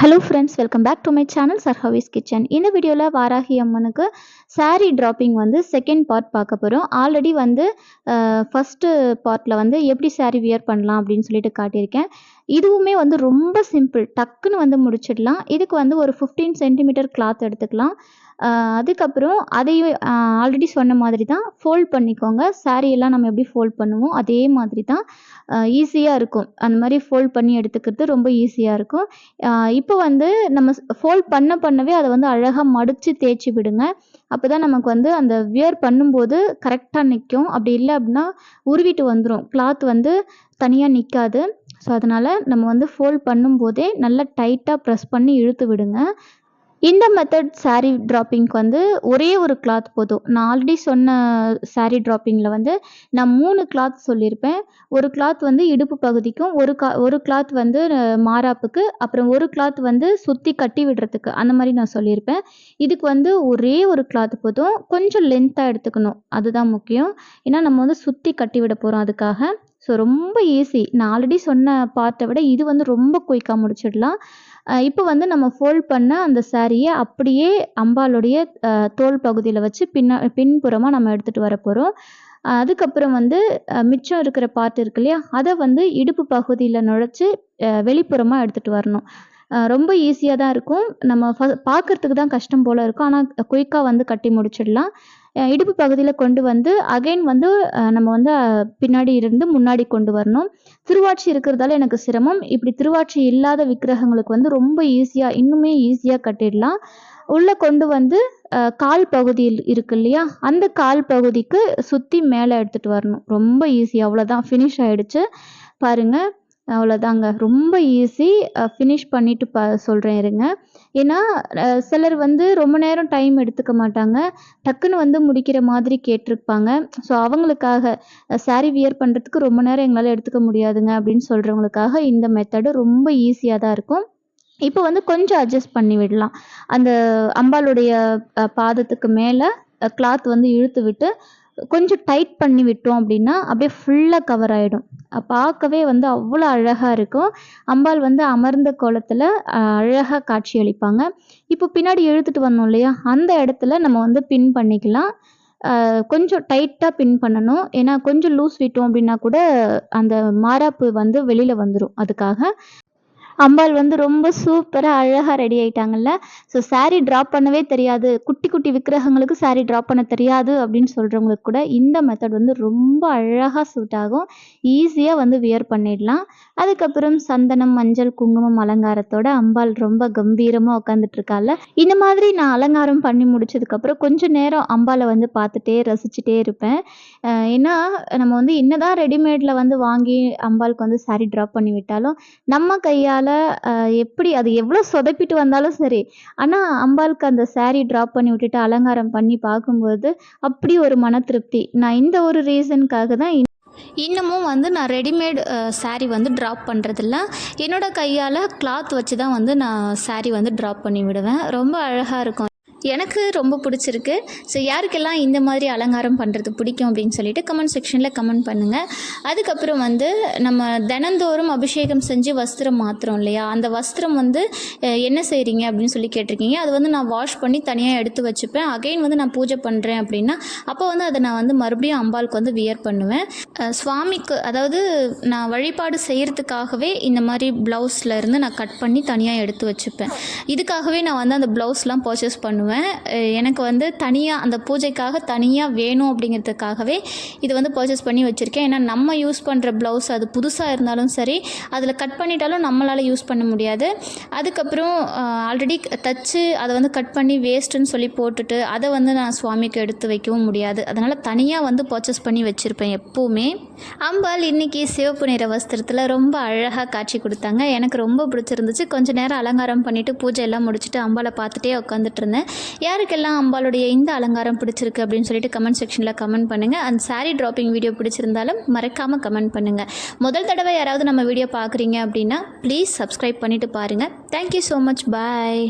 Hello friends welcome back to my channel சர்ஹவிஸ் kitchen இந்த வீடியோவில் வாராகி அம்மனுக்கு சாரீ ட்ராப்பிங் வந்து செகண்ட் பார்ட் பார்க்க போகிறோம் ஆல்ரெடி வந்து ஃபஸ்ட்டு பார்ட்டில் வந்து எப்படி சாரீ வியர் பண்ணலாம் அப்படின்னு சொல்லிட்டு காட்டியிருக்கேன். இதுவுமே வந்து ரொம்ப சிம்பிள் டக்குன்னு வந்து முடிச்சிடலாம். இதுக்கு வந்து ஒரு ஃபிஃப்டீன் சென்டிமீட்டர் கிளாத் எடுத்துக்கலாம். அதுக்கப்புறம் அதையும் ஆல்ரெடி சொன்ன மாதிரி தான் ஃபோல்ட் பண்ணிக்கோங்க. saree எல்லாம் நம்ம எப்படி ஃபோல்ட் பண்ணுவோம் அதே மாதிரி தான் ஈஸியாக இருக்கும். அந்த மாதிரி ஃபோல்ட் பண்ணி எடுத்துக்கிறது ரொம்ப ஈஸியாக இருக்கும். இப்போ வந்து நம்ம ஃபோல்ட் பண்ண பண்ணவே அதை வந்து அழகாக மடித்து தேய்ச்சி விடுங்க. அப்போ தான் நமக்கு வந்து அந்த வியர் பண்ணும்போது கரெக்டாக நிற்கும் அப்படி இல்லை அப்படின்னா உருவிட்டு வந்துடும் கிளாத் வந்து தனியாக நிற்காது ஸோ அதனால் நம்ம வந்து ஃபோல்ட் பண்ணும்போதே நல்லா டைட்டாக ப்ரெஸ் பண்ணி இழுத்து விடுங்க. இந்த மெத்தட் சாரீ ட்ராப்பிங்க்கு வந்து ஒரே ஒரு கிளாத் போதும். நான் ஆல்ரெடி சொன்ன சாரீ ட்ராப்பிங்கில் வந்து நான் மூணு கிளாத் சொல்லியிருப்பேன். ஒரு கிளாத் வந்து இடுப்பு பகுதிக்கும் ஒரு கா ஒரு கிளாத் வந்து மாறாப்புக்கு அப்புறம் ஒரு கிளாத் வந்து சுற்றி கட்டி விடுறதுக்கு. அந்த மாதிரி நான் சொல்லியிருப்பேன். இதுக்கு வந்து ஒரே ஒரு கிளாத் போதும். கொஞ்சம் லென்த்தாக எடுத்துக்கணும். அதுதான் முக்கியம். ஏன்னா நம்ம வந்து சுற்றி கட்டி விட போகிறோம் அதுக்காக. ஸோ ரொம்ப ஈஸி நான் ஆல்ரெடி சொன்ன பார்ட்டை விட இது வந்து ரொம்ப குயிக்காக முடிச்சிடலாம். இப்போ வந்து நம்ம ஃபோல்ட் பண்ண அந்த சாரியை அப்படியே அம்பாளுடைய தோல் பகுதியில் வச்சு பின்ன பின்புறமாக நம்ம எடுத்துகிட்டு வர போகிறோம் அதுக்கப்புறம் வந்து மிச்சம் இருக்கிற பார்ட் இருக்கு இல்லையா? அதை வந்து இடுப்பு பகுதியில் நுழைச்சி வெளிப்புறமாக எடுத்துகிட்டு வரணும். ரொம்ப ஈஸியாக தான் இருக்கும். நம்ம ஃப பார்க்குறதுக்கு தான் கஷ்டம் போல் இருக்கும். ஆனால் குயிக்காக வந்து கட்டி முடிச்சிடலாம். இடுப்பு பகுதியில் கொண்டு வந்து அகைன் வந்து நம்ம வந்து பின்னாடி இருந்து முன்னாடி கொண்டு வரணும். திருவாட்சி இருக்கிறதால எனக்கு சிரமம். இப்படி திருவாட்சி இல்லாத விக்கிரகங்களுக்கு வந்து ரொம்ப ஈஸியாக இன்னுமே ஈஸியாக கட்டிடலாம். உள்ளே கொண்டு வந்து கால் பகுதியில் இருக்கு இல்லையா? அந்த கால் பகுதிக்கு சுற்றி மேலே எடுத்துகிட்டு வரணும். ரொம்ப ஈஸி அவ்வளோதான் ஃபினிஷ் ஆகிடுச்சு பாருங்க. அவ்வளோதாங்க ரொம்ப ஈஸி ஃபினிஷ் பண்ணிட்டு ப சொல்கிறேன் இருங்க. ஏன்னா சிலர் வந்து ரொம்ப நேரம் டைம் எடுத்துக்க மாட்டாங்க. டக்குன்னு வந்து முடிக்கிற மாதிரி கேட்டிருப்பாங்க. ஸோ அவங்களுக்காக saree வியர் பண்ணுறதுக்கு ரொம்ப நேரம் எங்களால் எடுத்துக்க முடியாதுங்க அப்படின்னு சொல்கிறவங்களுக்காக இந்த மெத்தடு ரொம்ப ஈஸியாக தான் இருக்கும். இப்போ வந்து கொஞ்சம் அட்ஜஸ்ட் பண்ணி விடலாம். அந்த அம்பாளுடைய பாதத்துக்கு மேலே கிளாத் வந்து இழுத்து விட்டு கொஞ்சம் டைட் பண்ணி விட்டோம் அப்படின்னா அப்படியே ஃபுல்லாக கவர் ஆகிடும் பார்க்கவே வந்து அவ்வளோ அழகாக இருக்கும். அம்பாள் வந்து அமர்ந்த கோலத்தில் அழகாக காட்சி அளிப்பாங்க. இப்போ பின்னாடி இழுத்துட்டு வந்தோம் இல்லையா? அந்த இடத்துல நம்ம வந்து பின் பண்ணிக்கலாம். கொஞ்சம் டைட்டாக பின் பண்ணணும். ஏன்னா கொஞ்சம் லூஸ் விட்டோம் அப்படின்னா கூட அந்த மாராப்பு வந்து வெளியில் வந்துடும் அதுக்காக அம்பாள் வந்து ரொம்ப சூப்பராக அழகாக ரெடி ஆயிட்டாங்கல்ல? ஸோ சாரீ ட்ராப் பண்ணவே தெரியாது. குட்டி குட்டி விக்கிரகங்களுக்கு சாரீ ட்ராப் பண்ண தெரியாது அப்படின்னு சொல்கிறவங்களுக்கு கூட இந்த மெத்தட் வந்து ரொம்ப அழகாக சூட் ஆகும். ஈஸியாக வந்து வியர் பண்ணிடலாம். அதுக்கப்புறம் சந்தனம் மஞ்சள் குங்குமம் அலங்காரத்தோட அம்பாள் ரொம்ப கம்பீரமாக உட்காந்துட்டு இருக்கால இந்த மாதிரி நான் அலங்காரம் பண்ணி முடிச்சதுக்கப்புறம் கொஞ்சம் நேரம் அம்பாளை வந்து பார்த்துட்டே ரசிச்சுட்டே இருப்பேன். ஏன்னா நம்ம வந்து என்னதான் ரெடிமேடில் வந்து வாங்கி அம்பாளுக்கு வந்து saree ட்ராப் பண்ணி விட்டாலும் நம்ம கையால் எப்படி அது எவ்வளோ சொதப்பிட்டு வந்தாலும் சரி ஆனால் அம்பாளுக்கு அந்த சாரீ ட்ராப் பண்ணி விட்டுட்டு அலங்காரம் பண்ணி பார்க்கும்போது அப்படி ஒரு மன திருப்தி. நான் இந்த ஒரு ரீசனுக்காக தான் இன்னமும் வந்து நான் ரெடிமேட் சாரீ வந்து ட்ராப் பண்ணுறதில்ல என்னோடய கையால் கிளாத் வச்சு தான் வந்து நான் சாரீ வந்து ட்ராப் பண்ணி விடுவேன். ரொம்ப அழகாக இருக்கும். எனக்கு ரொம்ப பிடிச்சிருக்கு. ஸோ யாருக்கெல்லாம் இந்த மாதிரி அலங்காரம் பண்ணுறது பிடிக்கும் அப்படின்னு சொல்லிட்டு கமெண்ட் செக்ஷனில் கமெண்ட் பண்ணுங்கள் அதுக்கப்புறம் வந்து நம்ம தினந்தோறும் அபிஷேகம் செஞ்சு வஸ்திரம் மாற்றுறோம் இல்லையா? அந்த வஸ்திரம் வந்து என்ன செய்கிறீங்க அப்படின்னு சொல்லி கேட்டிருக்கீங்க. அது வந்து நான் வாஷ் பண்ணி தனியாக எடுத்து வச்சுப்பேன். அகைன் வந்து நான் பூஜை பண்ணுறேன் அப்படின்னா அப்போ வந்து அதை நான் வந்து மறுபடியும் அம்பாளுக்கு வந்து வியர் பண்ணுவேன். சுவாமிக்கு அதாவது நான் வழிபாடு செய்கிறதுக்காகவே இந்த மாதிரி ப்ளவுஸில் இருந்து நான் கட் பண்ணி தனியாக எடுத்து வச்சுப்பேன். இதுக்காகவே நான் வந்து அந்த ப்ளவுஸ்லாம் பர்ச்சேஸ் பண்ணுவேன். பண்ணுவேன். எனக்கு வந்து தனியாக அந்த பூஜைக்காக தனியாக வேணும் அப்படிங்கிறதுக்காகவே இது வந்து பர்ச்சேஸ் பண்ணி வச்சுருக்கேன். ஏன்னா நம்ம யூஸ் பண்ணுற ப்ளவுஸ் அது புதுசாக இருந்தாலும் சரி அதில் கட் பண்ணிட்டாலும் நம்மளால் யூஸ் பண்ண முடியாது. அதுக்கப்புறம் ஆல்ரெடி தச்சு அதை வந்து கட் பண்ணி வேஸ்ட்டுன்னு சொல்லி போட்டுட்டு அதை வந்து நான் சுவாமிக்கு எடுத்து வைக்கவும் முடியாது. அதனால் தனியாக வந்து பர்ச்சேஸ் பண்ணி வச்சுருப்பேன் எப்போவுமே. அம்பாள் இன்றைக்கி சிவப்பு நிற வஸ்திரத்தில் ரொம்ப அழகாக காட்சி கொடுத்தாங்க. எனக்கு ரொம்ப பிடிச்சிருந்துச்சு. கொஞ்ச நேரம் அலங்காரம் பண்ணிவிட்டு பூஜை எல்லாம் முடிச்சுட்டு அம்பாளை பார்த்துட்டே உட்காந்துட்டு இருந்தேன். யாருக்கெல்லாம் அம்பாளுடைய இந்த அலங்காரம் பிடிச்சிருக்கு அப்படின்னு சொல்லிட்டு கமெண்ட் செக்ஷனில் கமெண்ட் பண்ணுங்கள் அந்த சாரீ ட்ராப்பிங் வீடியோ பிடிச்சிருந்தாலும் மறக்காமல் கமெண்ட் பண்ணுங்கள் முதல் தடவை யாராவது நம்ம வீடியோ பார்க்குறீங்க அப்படின்னா ப்ளீஸ் சப்ஸ்கிரைப் பண்ணிவிட்டு பாருங்கள் தேங்க்யூ ஸோ மச் பாய்